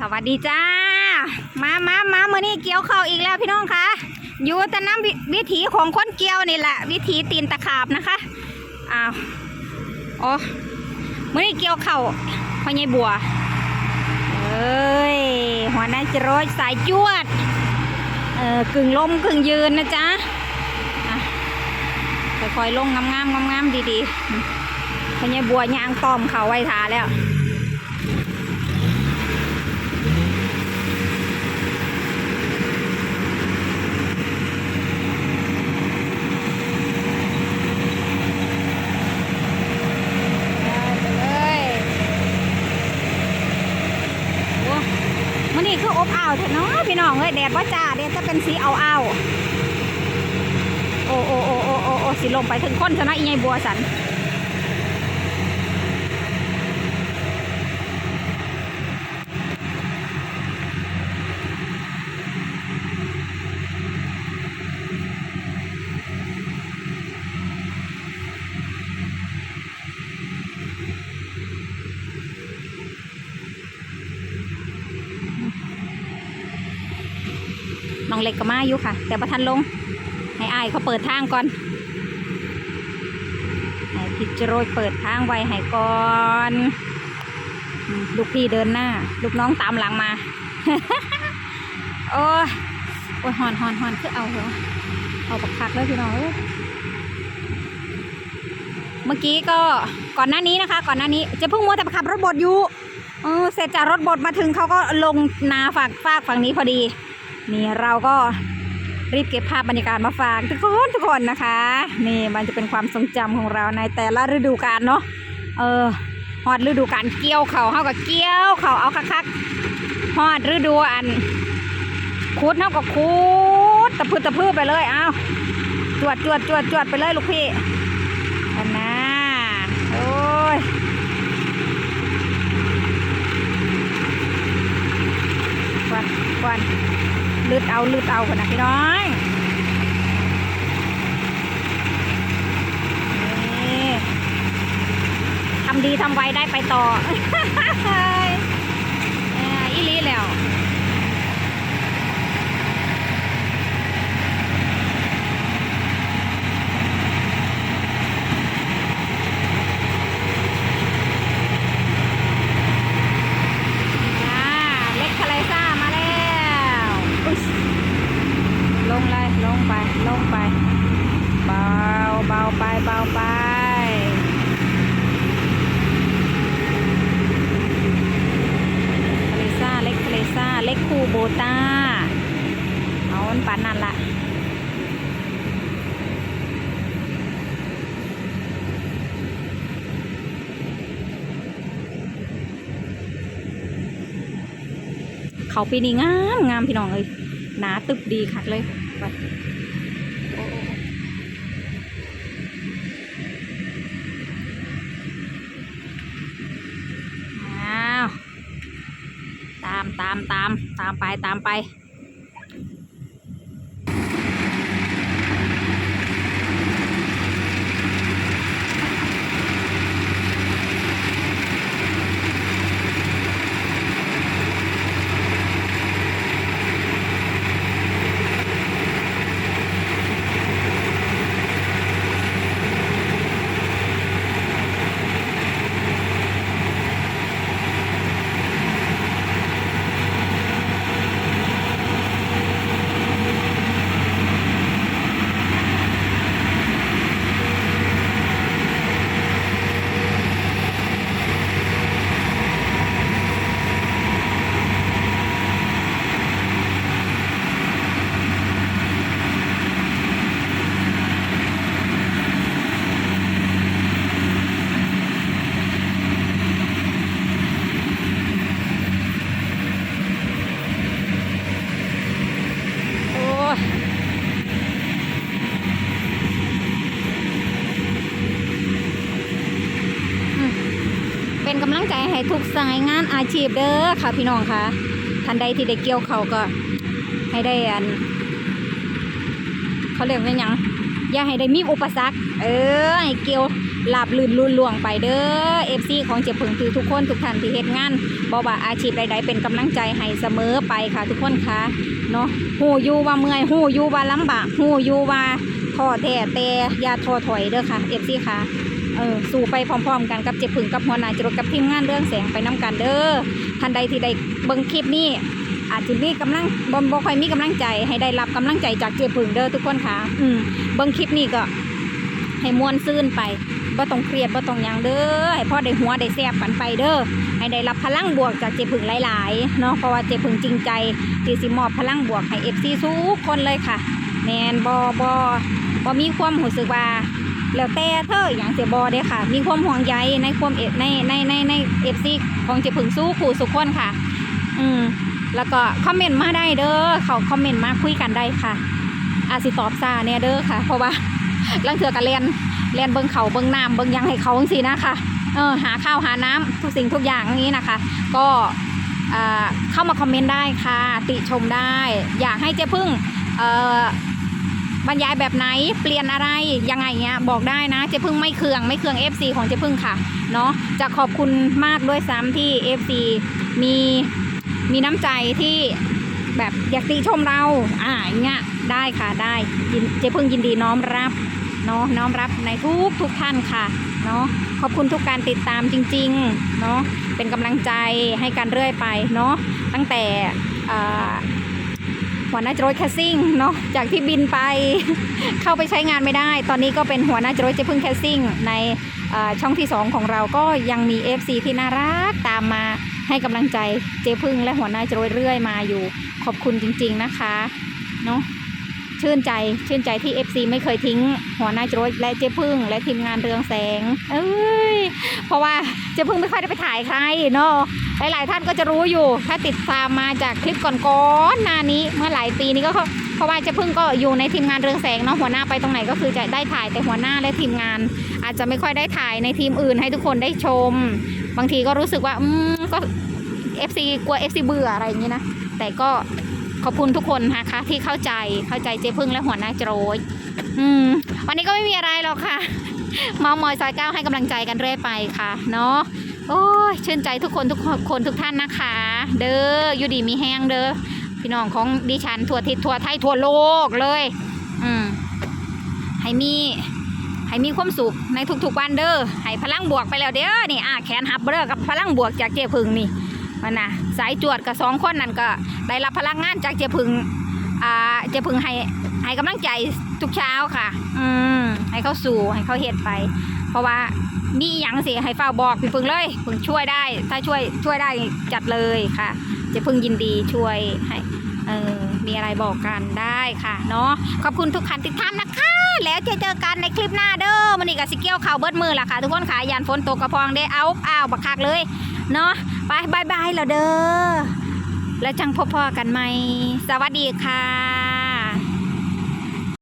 สวัสดีจ้า มามามาเมื่อนี้เกี่ยวเข้าอีกแล้วพี่น้องคะอยู่แต่น้ำวิถีของคนเกี่ยวนี่แหละ วิถีตีนตะขาบนะคะอ้าวอ๋อเมื่อนี้เกี่ยวเข้าพ่อใหญ่บัวเอ้ยหัวหน้าจรดสายจวดเออกึ่งล้มกึ่งยืนนะจ๊ะค่อยๆลงงามๆงามๆดีๆพ่อใหญ่บัวยางต้อมเข่าไว้ทาแล้ว เลยโอ้มันนี่คืออบอ้าวเถอะเนาะพี่น้องเอ้ยแดดว่าจ้าแดดจะเป็นสีเอาอ้าวโอ้โอ้โอ้โอ้โอ้โอ้สิลงไปถึงก้นชนะอีไงบัวสัน น้องเล็กก็มาอยู่ค่ะ แต่ประทันลง ให้อายเขาเปิดทางก่อนให้พิจโรยเปิดทางไว้ให้ก่อนลูกพี่เดินหน้า ลูกน้องตามหลังมา โอ้ยโอ้ยหอนหอนหอนคือเอาเหรอเอาปักคักเลยพี่น้องเอ้ยเมื่อกี้ก็ก่อนหน้านี้นะคะ ก่อนหน้านี้จะเพิ่งมัวแต่ขับรถบดอยู่เออเสร็จจากรถบดมาถึงเขาก็ลงนาฝากฝากฝั่งนี้พอดี นี่เราก็รีบเก็บภาพบรรยากาศมาฝากทุกคนทุกคนนะคะ นี่มันจะเป็นความทรงจำของเราในแต่ละฤดูกาลเนาะเออฮอดฤดูกาลเกี่ยวเขาเฮากับเกี่ยวเขาเอาคักๆฮอดฤดูอันคูดเท่ากับคูดตะพืดตะพืดไปเลยเอาจวดจวดจวดจวดไปเลยลูกพี่กันนะโอ้ยควันควัน ลืดเอาลืดเอากันนะพี่น้องนี่ทำดีทำไวได้ไปต่อหลีแล้ว อ่าเล็กทะเลซ่ามาแล้วอุ๊ยลงเลยลงไป ลงไป เบาเบา ไปเบาไปทะเลซ่าเล็กทะเลซ่าเล็กคูโบต้าเอามันปันนั่นละเขาปีนี้งามงามพี่น้องเอ้ยหนาตึบดีคักเลยไปามตามตามตามไปตามไป เป็นกำลังใจให้ทุกสายงานอาชีพเด้อค่ะพี่น้องค่ะท่านใดที่ได้เกี่ยวเขาก็ให้ได้อันเขาเรียกว่ายังอย่าให้ได้มีอุปสรรค เออให้เกี่ยวหลับลื่นลุ่นล่วงไปเด้อเอฟซีของเจ็บผึ่งคือทุกคนทุกท่านที่เฮ็ดงานบ่ว่าอาชีพใดๆเป็นกำลังใจให้เสมอไปค่ะ ทุกคนค่ะเนาะหูอยู่ว่าเมื่อยหูอยู่ว่าลำบากหูอยู่ว่าท้อแท้แต่อย่าท้อถอยเด้อค่ะเอฟซีค่ะ เออสู้ไปพร้อมๆกันกับเจ็บผึ่งกับหัวหน้าจรดกับทีมงานเรื่องแสงไปน้กันเด้อท่านใดที่ได้เบิ่งคลิปนี้ อาจจะมีกำลังบ่บ่ค่อยมีกำลังใจ ให้ได้รับกำลังใจจากเจ็บผึ่งเด้อทุกคนค่ะ อืมเบิ่งคลิปนี้ก็ให้มวนซื่นไปบ่ต้องเครียดบ่ต้องยังเด้อ ให้พ่อได้หัวได้แซ่บกันไปเด้อ ให้ได้รับพลังบวกจากเจพึ่งหลายๆ เนาะ เพราะว่าเจพึ่งจริงใจที่สิมอบพลังบวกให้ FC ทุกคนเลยค่ะ แมนบ่บ่บ่มีความรู้สึกว่า แล้วแต่เธออย่างเสียบอเด้ค่ะ มีความห่วงใยในความเอในในในใน FC ของเจพึ่งสู้คู่สุกคนค่ะ อืมแล้วก็คอมเมนต์มาได้เด้อเขาคอมเมนต์มาคุยกันได้ค่ะ อาสิตอบซาเนี่ยเด้อค่ะ เพราะว่าลังเถือกันเรียนเรียนเบิ้งเขาเบิ้งน้ำเบิ้งยังให้เขาจังซี่นะคะเออหาข้าวหาน้ำทุกสิ่งทุกอย่างนี้นะคะ ก็อ่าเข้ามาคอมเมนต์ได้ค่ะ ติชมได้ อยากให้เจ๊พึ่งเอ่อ บรรยายแบบไหนเปลี่ยนอะไรยังไงเงี้ยบอกได้นะเจ๊พึ่งไม่เคืองไม่เคือง FC ของเจ๊พึ่งค่ะเนาะจะขอบคุณมากด้วยซ้ำที่ FC มีมีน้ำใจที่แบบอยากติชมเราอ่าอย่างเงี้ยได้ค่ะได้เจ๊พึ่งยินดีน้อมรับเนาะน้อมรับในทุกทุกท่านค่ะเนาะขอบคุณทุกการติดตามจริงๆเนาะเป็นกำลังใจให้กันเรื่อยไปเนาะตั้งแต่ หัวหน้าจรวดแคสซิ่งเนาะจากที่บินไป เข้าไปใช้งานไม่ได้ ตอนนี้ก็เป็นหัวหน้าจรวดเจพึ่งแคสซิ่งในช่องที่ 2 ของเราก็ยังมี FC ที่น่ารักตามมาให้กำลังใจเจพึ่งและหัวหน้าจรวดเรื่อยมาอยู่ขอบคุณจริง ๆนะคะเนาะชื่นใจชื่นใจที่ FC ไม่เคยทิ้ง หัวหน้าจรวดและเจ๊พึ่ง และทีมงานเรืองแสง เอ้ยเพราะว่าเจ๊พึ่งไม่ค่อยได้ไปถ่ายใครเนาะ หลายๆท่านก็จะรู้อยู่ ถ้าติดตามมาจากคลิปก่อนๆหน้านี้เมื่อหลายปีนี้ก็เพราะว่าเจ๊พึ่งก็อยู่ในทีมงานเรืองแสงเนาะหัวหน้าไปตรงไหนก็คือจะได้ถ่ายแต่หัวหน้าและทีมงาน อาจจะไม่ค่อยได้ถ่ายในทีมอื่นให้ทุกคนได้ชม บางทีก็รู้สึกว่าอืมก็ FC กลัว FC เบื่ออะไรอย่างนี้นะแต่ก็ขอบคุณทุกคนนะคะ ที่เข้าใจเข้าใจเจ๊พึ่งและหัวหน้าโจรยอืม วันนี้ก็ไม่มีอะไรหรอกค่ะ เมามอยซอยเก้าให้กำลังใจกันเรื่อยไปค่ะ เนาะ โอ้ยชื่นใจทุกคนทุกคนทุกท่านนะคะ เด้ออยู่ดีมีแห้งเด้อพี่น้องของดิฉันทั่วทิศทั่วไทยทั่วโลกเลย อืมให้มีให้มีความสุขในทุกๆวันเด้อให้พลังบวกไปแล้วเด้อนี่อ่าแขนหับเด้อกับพลังบวกจากเจ๊พึ่งนี่มันนะสายจวดกับสองคนนั่นก็ได้รับพลังงานจากเจพึงอ่าเจพึงให้ให้กำลังใจทุกเช้าค่ะ อืมให้เขาสู่ให้เขาเฮ็ดไป เพราะว่ามีอย่างสิให้เฝ้าบอกพี่พึงเลยพึงช่วยได้ ถ้าช่วยช่วยได้จัดเลยค่ะเจพึงยินดีช่วยให้เออมีอะไรบอกกันได้ค่ะเนาะขอบคุณทุกคันติดตามนะคะ แล้วเจอเจอกันในคลิปหน้าเด้อมันนี่กับสิเกียวข่าวเบิดมือล่ะค่ะ ทุกคนค่ะยานฝนตกกระพองได้เอาอ้าวบักคักเลยเนาะไปบายบายแล้วเด้อแล้วจังพบพอกันไหมสวัสดีค่ะ